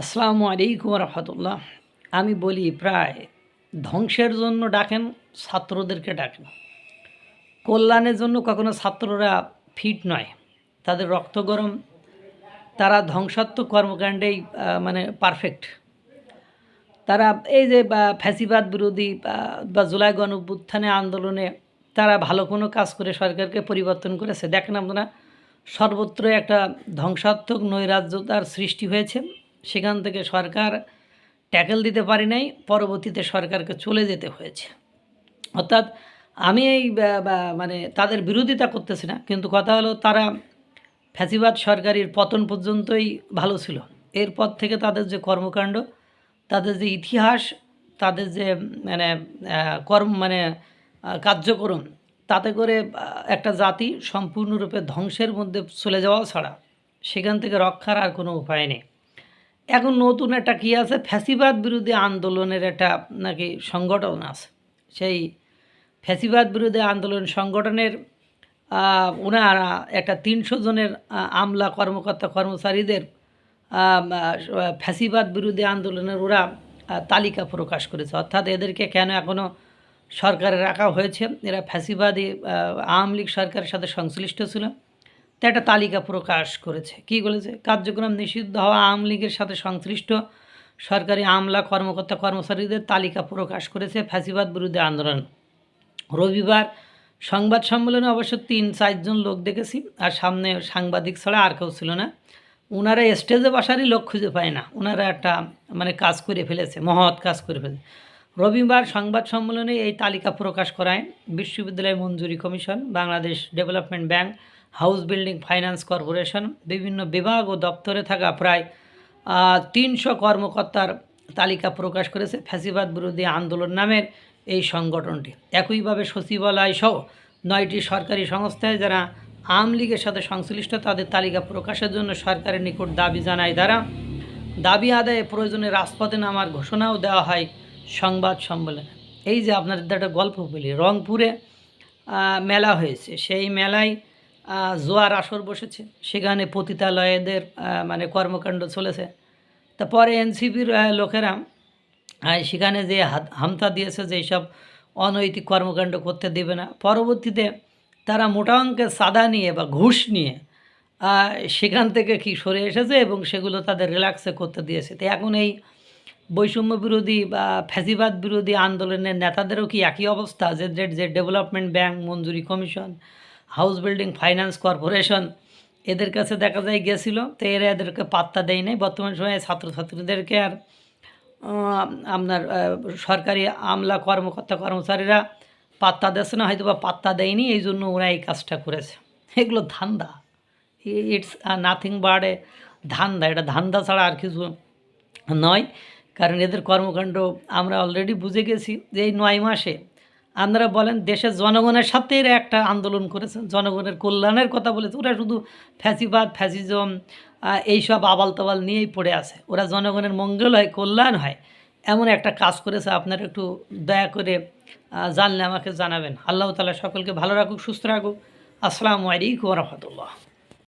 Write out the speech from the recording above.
আসসালামু আলাইকুম রহমতুল্লাহ। আমি বলি প্রায় ধ্বংসের জন্য ডাকেন ছাত্রদেরকে ডাকেন। কল্যাণের জন্য কখনো ছাত্ররা ফিট নয়। তাদের রক্ত গরম তারা ধ্বংসাত্মক কর্মকাণ্ডেই মানে পারফেক্ট তারা এই যে ফ্যাসিবাদ বিরোধী বা, জুলাই গণ আন্দোলনে তারা ভালো কোনো কাজ করে সরকারকে পরিবর্তন করেছে। দেখেন আপনারা সর্বত্র একটা ধ্বংসাত্মক নৈরাজ্যতার সৃষ্টি হয়েছে। সেখান থেকে সরকার ট্যাকেল দিতে পারি নাই, পরবর্তীতে সরকারকে চলে যেতে হয়েছে। অর্থাৎ আমি এই মানে তাদের বিরোধিতা করতেছি না, কিন্তু কথা হলো তারা ফ্যাসিবাদ সরকারের পতন পর্যন্তই ভালো ছিল। এরপর থেকে তাদের যে কর্মকাণ্ড, তাদের যে ইতিহাস, তাদের যে মানে কর্ম মানে কার্যক্রম, তাতে করে একটা জাতি সম্পূর্ণরূপে ধ্বংসের মধ্যে চলে যাওয়া ছাড়া সেখান থেকে রক্ষার আর কোনো উপায় নেই। এখন নতুন একটা কী আছে? ফ্যাসিবাদ বিরোধী আন্দোলনের একটা নাকি সংগঠন আছে। সেই ফ্যাসিবাদ বিরোধী আন্দোলন সংগঠনের ওনারা একটা তিনশো জনের আমলা কর্মকর্তা কর্মচারীদের ফ্যাসিবাদ বিরোধী আন্দোলনের ওরা তালিকা প্রকাশ করেছে। অর্থাৎ এদেরকে কেন এখনও সরকারে রাখা হয়েছে? এরা ফ্যাসিবাদী আওয়ামী লীগ সরকারের সাথে সংশ্লিষ্ট ছিল। তা একটা তালিকা প্রকাশ করেছে। কি বলেছে? কার্যক্রম নিষিদ্ধ হওয়া আওয়ামী লীগের সাথে সংশ্লিষ্ট সরকারি আমলা কর্মকর্তা কর্মচারীদের তালিকা প্রকাশ করেছে ফ্যাসিবাদ বিরুদ্ধে আন্দোলন। রবিবার সংবাদ সম্মেলনে অবশ্য তিন চারজন লোক দেখেছি, আর সামনে সাংবাদিক ছাড়া আর কেউ ছিল না। ওনারা স্টেজে বসারই লোক খুঁজে পায় না। ওনারা একটা মানে কাজ করে ফেলেছে, মহৎ কাজ করে ফেলেছে। রবিবার সংবাদ সম্মেলনে এই তালিকা প্রকাশ করায় বিশ্ববিদ্যালয় মঞ্জুরি commission, Bangladesh development bank house building finance corporation, বিভিন্ন বিভাগ ও দপ্তরে থাকা প্রায় তিনশো কর্মকর্তার তালিকা প্রকাশ করেছে ফ্যাসিবাদ বিরোধী আন্দোলন নামের এই সংগঠনটি। একইভাবে সচিবালয় সহ নয়টি সরকারি সংস্থায় যারা আওয়ামী লীগের সাথে সংশ্লিষ্ট তাদের তালিকা প্রকাশের জন্য সরকারের নিকট দাবি জানায় দ্বারা দাবি আদায়ে প্রয়োজনে রাজপথে নামার ঘোষণাও দেওয়া হয় সংবাদ সম্মেলনে। এই যে আপনাদের একটা গল্প বলি, রংপুরে মেলা হয়েছে। সেই মেলায় জোয়ার আসর বসেছে। সেখানে পতিতালয়েদের মানে কর্মকাণ্ড চলেছে। তারপরে এনসিপির লোকেরা সেখানে যে হামতা দিয়েছে যে সব অনৈতিক কর্মকাণ্ড করতে দেবে না। পরবর্তীতে তারা মোটা অঙ্কের সাদা নিয়ে বা ঘুষ নিয়ে সেখান থেকে কি সরে এসেছে এবং সেগুলো তাদের রিল্যাক্সে করতে দিয়েছে। তো এখন এই বৈষম্য বিরোধী বা ফ্যাসিবাদ বিরোধী আন্দোলনের নেতাদেরও কি একই অবস্থা? যে যে ডেভেলপমেন্ট ব্যাংক মঞ্জুরি commission house building finance corporation এদের কাছে দেখা যায় গেছিল। তো এরা এদেরকে পাত্তা দেয় নাই। বর্তমান সময়ে ছাত্রছাত্রীদেরকে আর আপনার সরকারি আমলা কর্মকর্তা কর্মচারীরা পাত্তা দিচ্ছে না হয়তো বা পাত্তা দেয়নি। এই জন্য ওরা এই কাজটা করেছে। এগুলো ধান্দা। ইটস নাথিং বাট এ ধান্দা। এটা ধান্দা ছাড়া আর কিছু নয়। কারণ এদের কর্মকাণ্ড আমরা অলরেডি বুঝে গেছি যে এই নয় মাসে আপনারা বলেন, দেশের জনগণের সাথে এরা একটা আন্দোলন করেছেন, জনগণের কল্যাণের কথা বলেছে। ওরা শুধু ফ্যাসিবাদ, ফ্যাসিজম এইসব আবাল তাবাল নিয়েই পড়ে আছে। ওরা জনগণের মঙ্গল হয়, কল্যাণ হয়, এমন একটা কাজ করেছে। আপনারা একটু দয়া করে জানলে আমাকে জানাবেন। আল্লাহ তালা সকলকে ভালো রাখুক, সুস্থ রাখুক। আসসালামু আলাইকুম রহমতুল্লাহ।